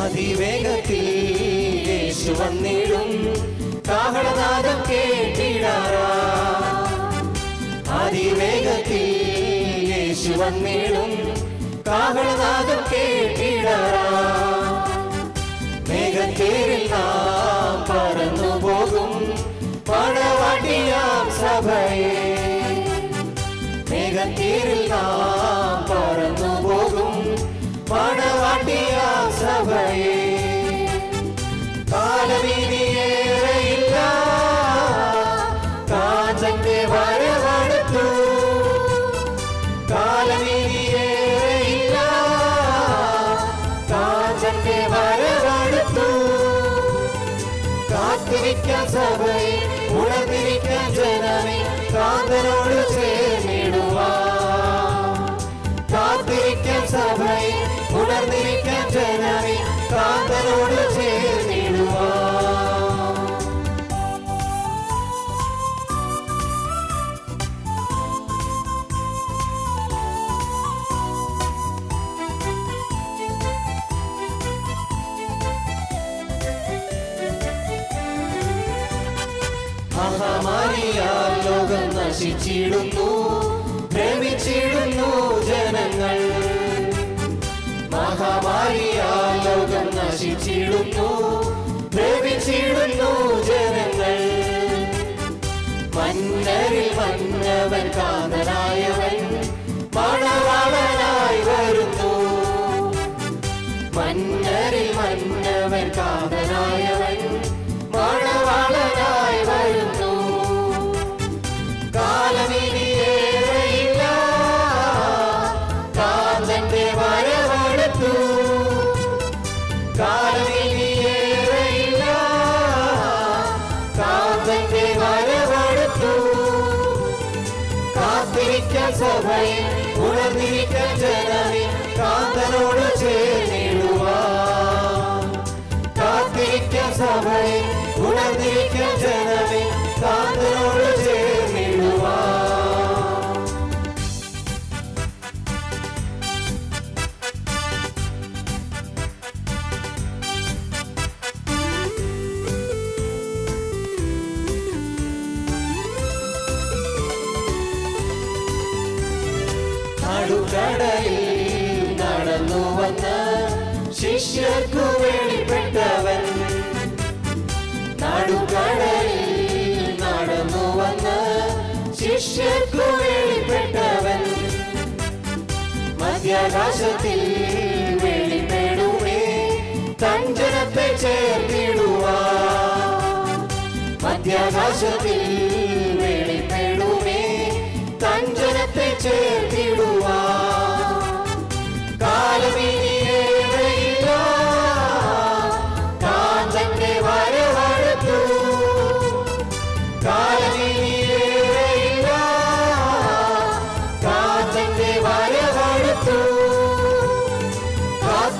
അതിവേഗത്തിൽ യേശു വന്നിടും. കാഹളനാദം കേട്ടിടാറാ. അതിവേഗത്തിൽ യേശു വന്നിടും. കാഹളനാദം കേട്ടിടാറാ. മേഘത്തേരിൽ നാം പറന്നു പോകും. പടവാട്ടിയാം സഭയെ. മേഘത്തീരിൽ നാം மனவாட்டியா சபையே? காலவீதி ஏறையில்ல காஞ்சந்தே வரவடுத்து காலவீதி ஏறையில்ல காஞ்சந்தே வரவடுத்து காத்திருக்க சபை உணர்ந்திருக்க ஜனமே காந்தனோடு சே മഹാമാരിയാൽ ലോകം നശിച്ചിടുന്നു ഭ്രമിച്ചിടുന്നു ഭ്രമിച്ചിടുന്നു ജനങ്ങൾ. മന്നരിൽ വന്നവൻ കാതലായവൻ മണവാളനായി വരുന്നു. മന്നരിൽ വന്നവൻ കാതനായവൻ காத்திருக்க சபை உணர்ந்திருக்க ஜனமே காந்தனோடு சேர்ந்திடுவார். காத்திருக்க சபை உணர்ந்திருக்க ஜன നടുക്കടലിൽ നടന്നു വന്ന ശിഷ്യർക്കു വെളിപ്പെട്ടവൻ. നടുക്കടലിൽ നടന്നു വന്ന ശിഷ്യർക്കു വെളിപ്പെട്ടവൻ. മധ്യാകാശത്തിൽ വെളിപ്പെടുമേ തഞ്ചനത്തെ ചേർത്തിടുവാ മധ്യാകാശത്തിൽ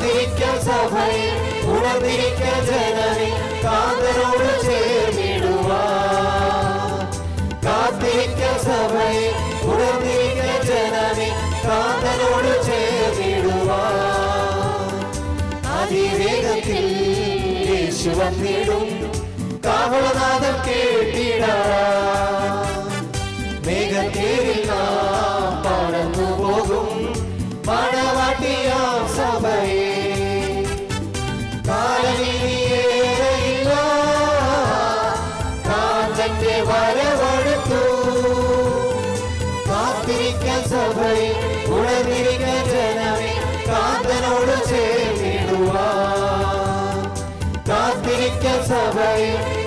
കാത്തിരിക്കാൻ സഭയെ ഉണർന്നിരിക്ക ജനമേ കാന്തനോട് ചേർന്നിടുക കാത്തിരിക്ക സഭയെ ഉണർന്നിരിക്ക ജനമേ കാന്തനോട് ചേർന്നിടുക അതിവേഗത്തിൽ യേശു വന്നിടും. കാവളനാഥം കേട്ടിടാ. காத்திருக்க சபை உணர்ந்திருக்க ஜனமே காந்தனோடு சேர்ந்திடுவார். காத்திருக்க சபை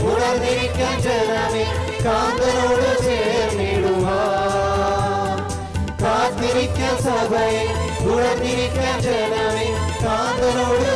உணர்ந்திருக்க ஜனமே காந்தனோடு சேர்ந்திடுவார். காத்திருக்க சபை உணர்ந்திருக்க ஜனமே காந்தனோடு